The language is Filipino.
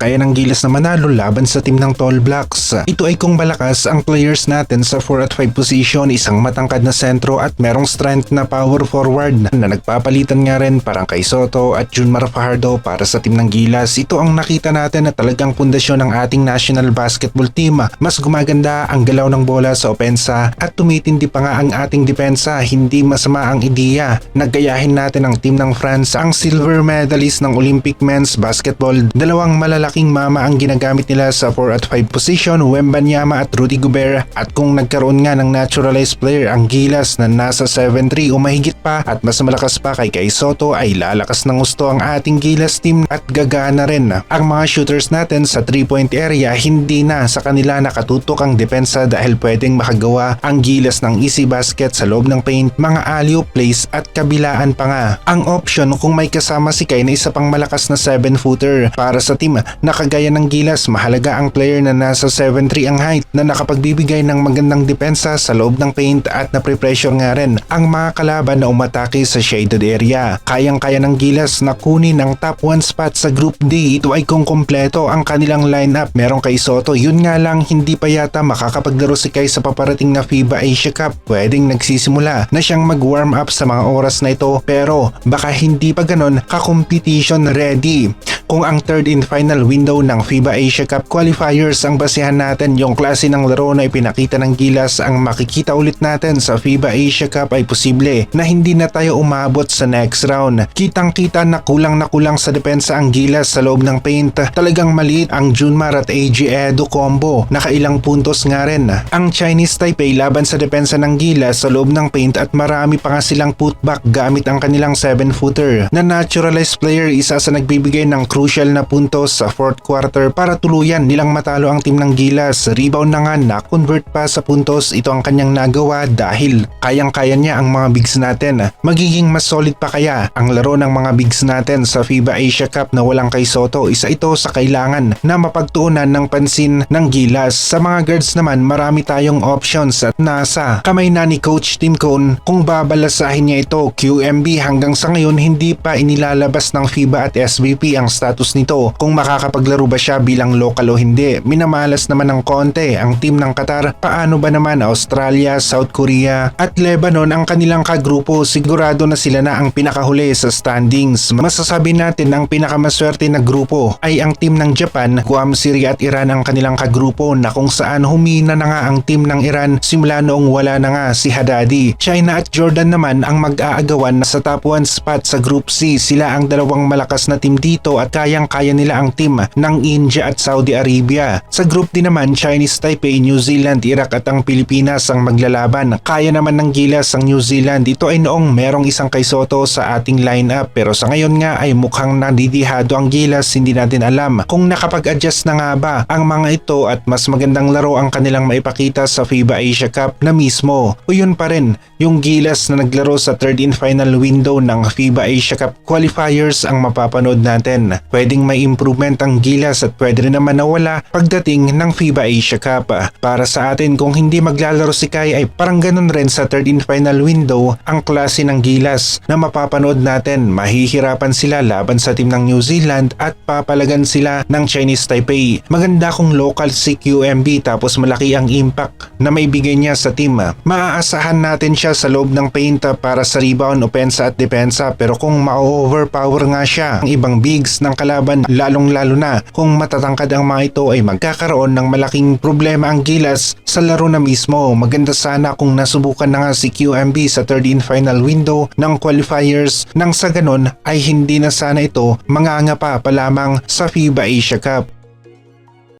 kaya ng Gilas na manalo laban sa team ng Tall Blacks. Ito ay kung malakas ang players natin sa 4 at 5 position, isang matangkad na sentro at merong strength na power forward na nagpapalitan nga rin parang kay Soto at Junmar Fajardo para sa team ng Gilas. Ito ang nakita natin na talagang pundasyon ng ating national basketball team. Mas gumaganda ang galaw ng bola sa opensa at tumitindi pa nga ang ating depensa. Hindi masama ang ideya. Naggayahin natin ang team ng France, ang silver medalist ng Olympic men's basketball. Dalawang malalaking mama ang ginagamit nila sa 4 at 5 position, Wembanyama at Rudy Gobert. At kung nagkaroon nga ng naturalized player ang Gilas na nasa 7-3 o mahigit pa at mas malakas pa kay Kay Soto ay lalakas ng gusto ang ating Gilas team at gagana rin. Ang mga shooters natin sa 3-point area hindi na sa kanila nakatutok ang depensa dahil pwedeng makagawa ang Gilas ng easy basket sa loob ng paint, mga alley plays at kabilaan pa nga. Ang option kung may kasama si Kay na isa pang malakas na 7-footer para sa team na kagaya ng Gilas mahalaga ang player na nasa 7'3 ang height na nakapagbibigay ng magandang depensa sa loob ng paint at na-pressure nga rin ang mga kalaban na umatake sa shaded area. Kayang-kaya ng Gilas na kunin ang top 1 spot sa Group D. Ito ay kung kompleto ang kanilang lineup. Meron kay Soto, yun nga lang hindi pa yata makakapaglaro si Kai sa paparating na FIBA Asia Cup. Pwedeng nagsisimula na siyang mag-warm up sa mga oras na ito pero baka hindi pa ganon ka-competition ready. Kung ang third and final window ng FIBA Asia Cup qualifiers ang basihan natin yung klase ng laro na ipinakita ng Gilas ang makikita ulit natin sa FIBA Asia Cup ay posible na hindi na tayo umabot sa next round. Kitang kita na kulang na kulang sa depensa ang Gilas sa loob ng paint. Talagang maliit ang Junmar at AG Edo combo. Nakailang puntos nga rin. Ang Chinese Taipei laban sa depensa ng Gilas sa loob ng paint at marami pa nga silang putback gamit ang kanilang 7-footer. Na naturalized player isa sa nagbibigay ng crucial na puntos sa fourth quarter para tuluyan nilang matalo ang team ng Gilas. Rebound na nga na-convert pa sa puntos ito ang kanyang nagawa dahil kayang-kaya niya ang mga bigs natin. Magiging mas solid pa kaya ang laro ng mga bigs natin sa FIBA Asia Cup na walang kay Soto. Isa ito sa kailangan na mapagtuunan ng pansin ng Gilas. Sa mga guards naman marami tayong options at nasa kamay na ni Coach Tim Cone kung babalasahin niya ito. QMB hanggang sa ngayon hindi pa inilalabas ng FIBA at SBP ang status nito kung makakapaglaro ba siya bilang local o hindi. Minamalas naman ng konti ang team ng Qatar. Paano ba naman Australia, South Korea at Lebanon ang kanilang kagrupo? Sigurado na sila na ang pinakahuli sa standings. Masasabi natin ang pinakamaswerte na grupo ay ang team ng Japan, Guam, Syria at Iran ang kanilang kagrupo na kung saan humina na nga ang team ng Iran simula noong wala na nga si Haddadi. China at Jordan naman ang mag-aagawan sa top 1 spot sa Group C. Sila ang dalawang malakas na team dito at kayang-kaya nila ang team ng India at Saudi Arabia. Sa Group D naman, Chinese Taipei, New Zealand, Iraq at ang Pilipinas ang maglalaban. Kaya naman ng gilas ang New Zealand. Ito ay noong merong isang kay Soto sa ating lineup pero sa ngayon nga ay mukhang nadidihado ang gilas. Hindi natin alam kung nakapag-adjust na nga ba ang mga ito at mas magandang laro ang kanilang maipakita sa FIBA Asia Cup na mismo. O yun pa rin, yung gilas na naglaro sa third and final window ng FIBA Asia Cup qualifiers ang mapapanood natin. Pwedeng may improvement ang gilas at pwede rin naman nawala pagdating ng FIBA Asia Cup. Para sa atin kung hindi maglalaro si Kai ay parang ganun rin sa third and final window ang klase ng gilas na mapapanood natin. Mahihirapan sila laban sa team ng New Zealand at papalagan sila ng Chinese Taipei. Maganda kung local si QMB tapos malaki ang impact na may bigay niya sa team. Maaasahan natin siya sa loob ng paint para sa rebound, opensa at depensa pero kung ma-overpower nga siya ang ibang bigs ng kalaban lalong lalo na kung matatangkad ang mga ito ay magkakaroon ng malaking problema ang gilas sa laro na mismo. Maganda sana kung nasubukan na nga si QMB sa third and final window ng qualifiers nang sa ganon ay hindi na sana ito manganga pa pa lamang sa FIBA Asia Cup.